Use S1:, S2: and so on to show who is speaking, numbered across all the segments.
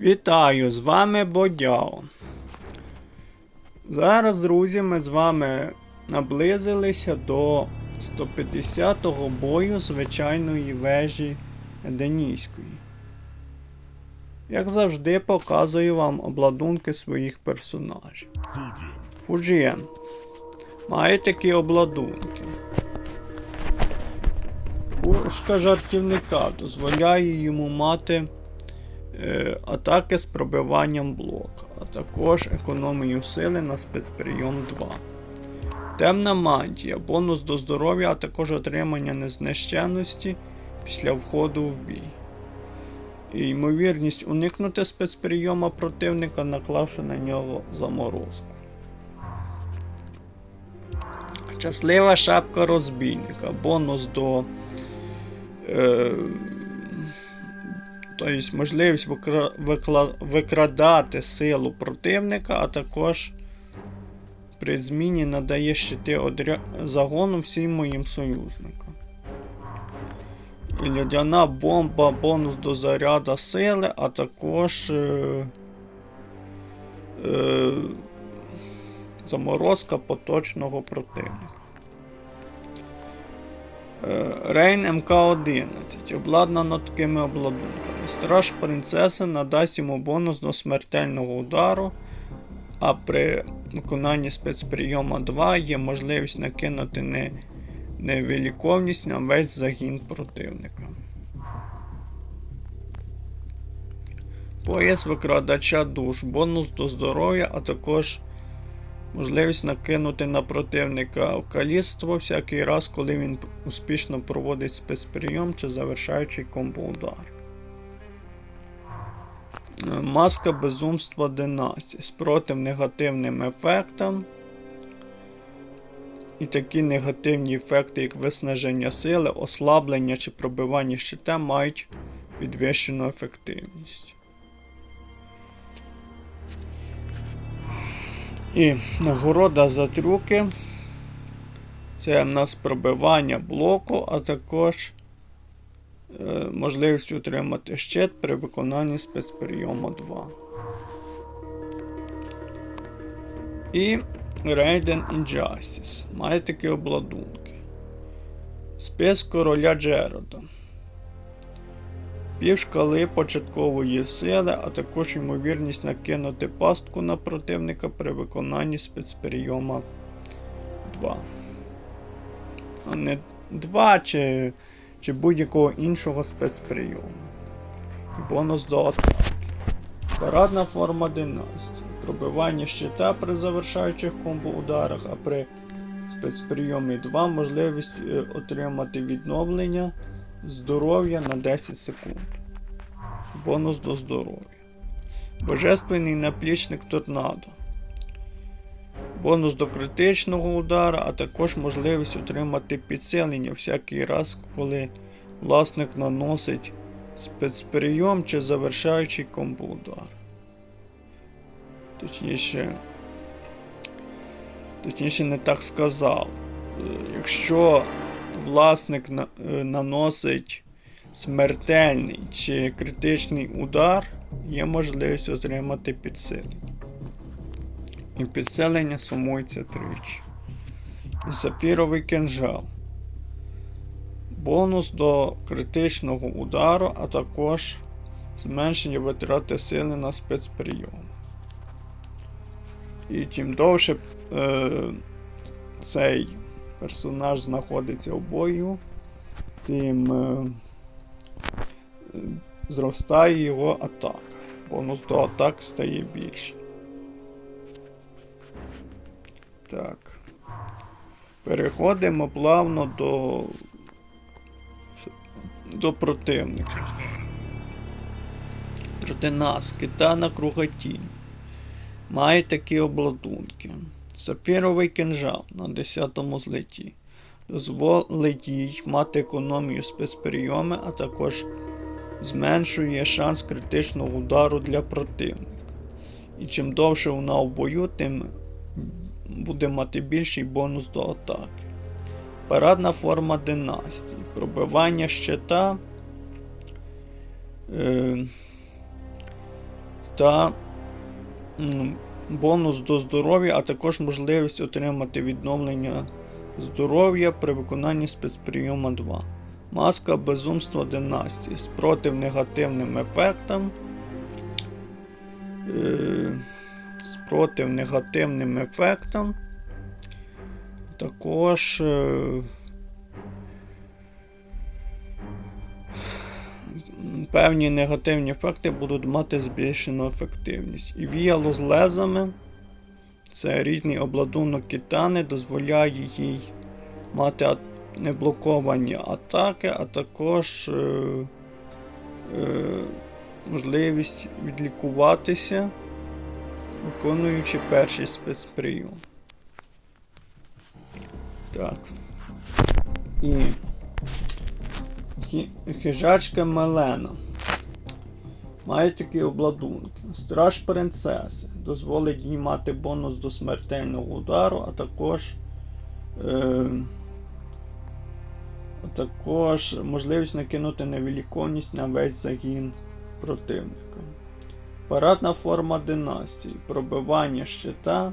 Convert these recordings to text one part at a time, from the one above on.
S1: Вітаю, з вами Бодяо. Зараз, друзі, ми з вами наблизилися до 150-го бою звичайної вежі Денійської. Як завжди, показую вам обладунки своїх персонажів. Фуджієн має такі обладунки. Пушка жартівника дозволяє йому мати е, атаки з пробиванням блока, а також економію сили на спецприйом 2. Темна мантія, бонус до здоров'я, а також отримання незнищенності після входу в бій. І ймовірність уникнути спецприйома противника, наклавши на нього заморозку. Щаслива шапка розбійника. Бонус до. Е, тобто можливість викрадати силу противника, а також при зміні надає щити одря... загону всім моїм союзникам. І льодяна бомба, бонус до заряда сили, а також. Е... Е... Заморозка поточного противника. Е, Рейн МК-11 обладнано такими обладунками. Страж принцеси надасть йому бонус до смертельного удару, а при виконанні спецприйома 2 є можливість накинути не, невиліковність на весь загін противника. Пояс викрадача душ, бонус до здоров'я, а також Можливість накинути на противника каліство всякий раз, коли він успішно проводить спецприйом чи завершаючий комбо-удар. Маска безумства династії спротив негативним ефектам. І такі негативні ефекти, як виснаження сили, ослаблення чи пробивання щита, мають підвищену ефективність. І нагорода за трюки. Це в нас пробивання блоку, а також е, можливість отримати щит при виконанні спецприйому 2. І Raiden Injustice. Має такі обладунки. Спис короля Джерода. Пів шкали початкової сили, а також ймовірність накинути пастку на противника при виконанні спецприйома 2. А не 2 чи, чи будь-якого іншого спецприйому. Бонус до атаки. Парадна форма династії. Пробивання щита при завершаючих комбо-ударах, а при спецприйомі 2 можливість е, отримати відновлення здоров'я на 10 секунд. Бонус до здоров'я. Божественний наплічник торнадо. Бонус до критичного удара, а також можливість отримати підсилення всякий раз, коли власник наносить спецприйом чи завершаючий комбо-удар. Точніше, точніше не так сказав. Е, Якщо власник е, наносить смертельний чи критичний удар, є можливість отримати підсилення. І підсилення сумується тричі. І сапіровий кинжал. Бонус до критичного удару, а також зменшення витрати сили на спецприйом. І чим довше е, цей персонаж знаходиться в бою, тим е, зростає його атака. Бонус до атак стає більше. Так. Переходимо плавно до до противника. Проти нас Китана Кругатінь. Має такі обладунки. Сапфіровий кинжал на 10-му злеті. Дозволить їй мати економію спецприйоми, а також зменшує шанс критичного удару для противника. І чим довше вона в бою, тим буде мати більший бонус до атаки. Парадна форма династії. Пробивання щита. Е, та бонус до здоров'я, а також можливість отримати відновлення здоров'я при виконанні спецприйома 2. Маска безумства династії спротив негативним ефектам. Е, спротив негативним ефектам. Також. Е, певні негативні ефекти будуть мати збільшену ефективність. І віяло з лезами. Це рідний обладунок китани, дозволяє їй мати неблоковані атаки, а також е, е, можливість відлікуватися, виконуючи перший спецприйом. Так. І хижачка Мелена. Має такі обладунки. Страж принцеси. Дозволить їй мати бонус до смертельного удару, а також. Е, а також можливість накинути невілікованість на весь загін противника. Парадна форма династії, пробивання щита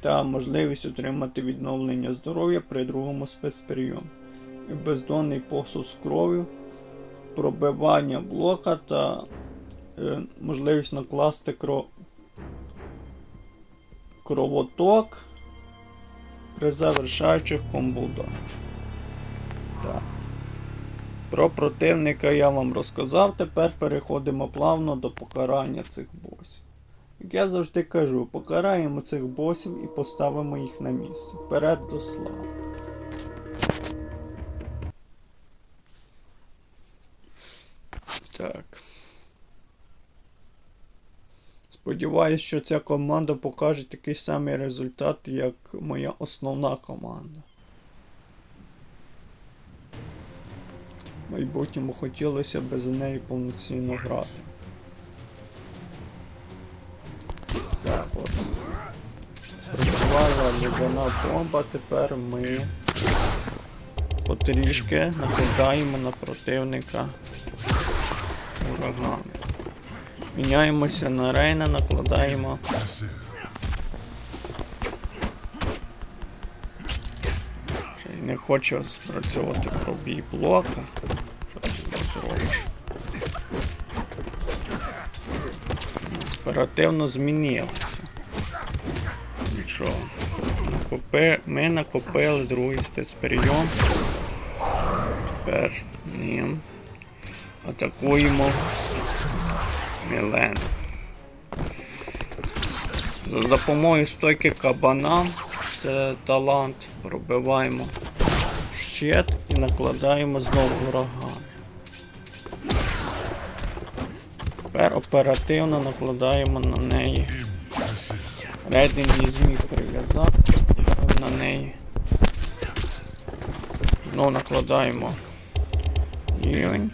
S1: та можливість отримати відновлення здоров'я при другому спецприйомі бездонний посуд з кров'ю, пробивання блока та е, можливість накласти кро... кровоток при завершаючих комбударах. Так. Про противника я вам розказав. Тепер переходимо плавно до покарання цих босів. Як я завжди кажу, покараємо цих босів і поставимо їх на місце. Вперед до слави. Так. Сподіваюсь, що ця команда покаже такий самий результат, як моя основна команда. В майбутньому хотілося б за неї повноцінно грати. Так, от. Спрацювала людяна бомба, тепер ми потрішки накладаємо на противника ураган. Міняємося на Рейна, накладаємо. Не хочу спрацьовувати пробій блока. Що ти зробиш? Оперативно змінилося. Нічого. Ми накопили другий спецперейом. Тепер ним атакуємо Мілен. За допомогою стойки кабана, це талант, пробиваємо щит і накладаємо знову ураган. Тепер оперативно накладаємо на неї. Рейден її зміг прив'язати на неї. Знову накладаємо рівень.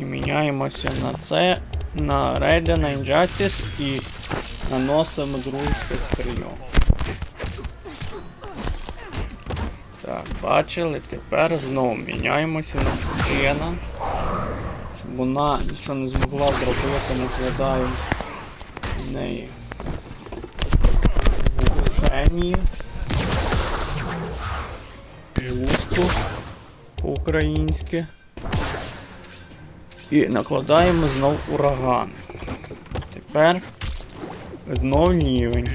S1: І міняємося на це, на Raiden, на Injustice і наносимо другий спецприйом. Так, бачили, тепер знову міняємося на Фуджена. Щоб вона нічого не змогла зробити, накладаємо в неї Генії. Лужку по-українськи. І накладаємо знов ураган. Тепер знов рівень.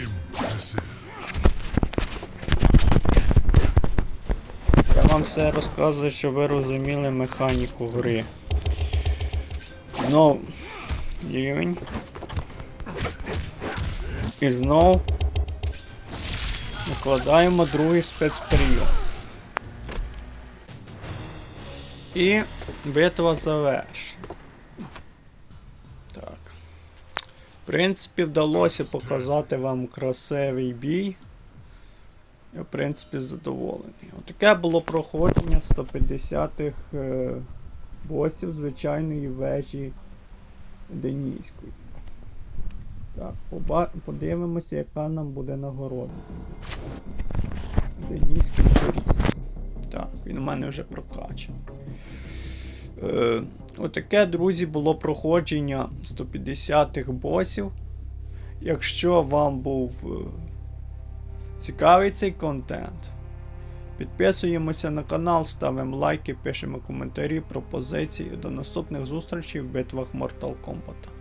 S1: Я вам все розказую, щоб ви розуміли механіку гри. Знов рівень. І знов накладаємо другий спецприйом. І битва завершена. Так. В принципі, вдалося показати вам красивий бій. Я, в принципі, задоволений. Отаке було проходження 150-х е, босів звичайної вежі Денійської. Так, подивимося, яка нам буде нагорода. Денійський. Так, він у мене вже прокачаний. Е, отаке, друзі, було проходження 150-х босів. Якщо вам був е, цікавий цей контент, підписуємося на канал, ставимо лайки, пишемо коментарі, пропозиції. До наступних зустрічей в битвах Mortal Kombat.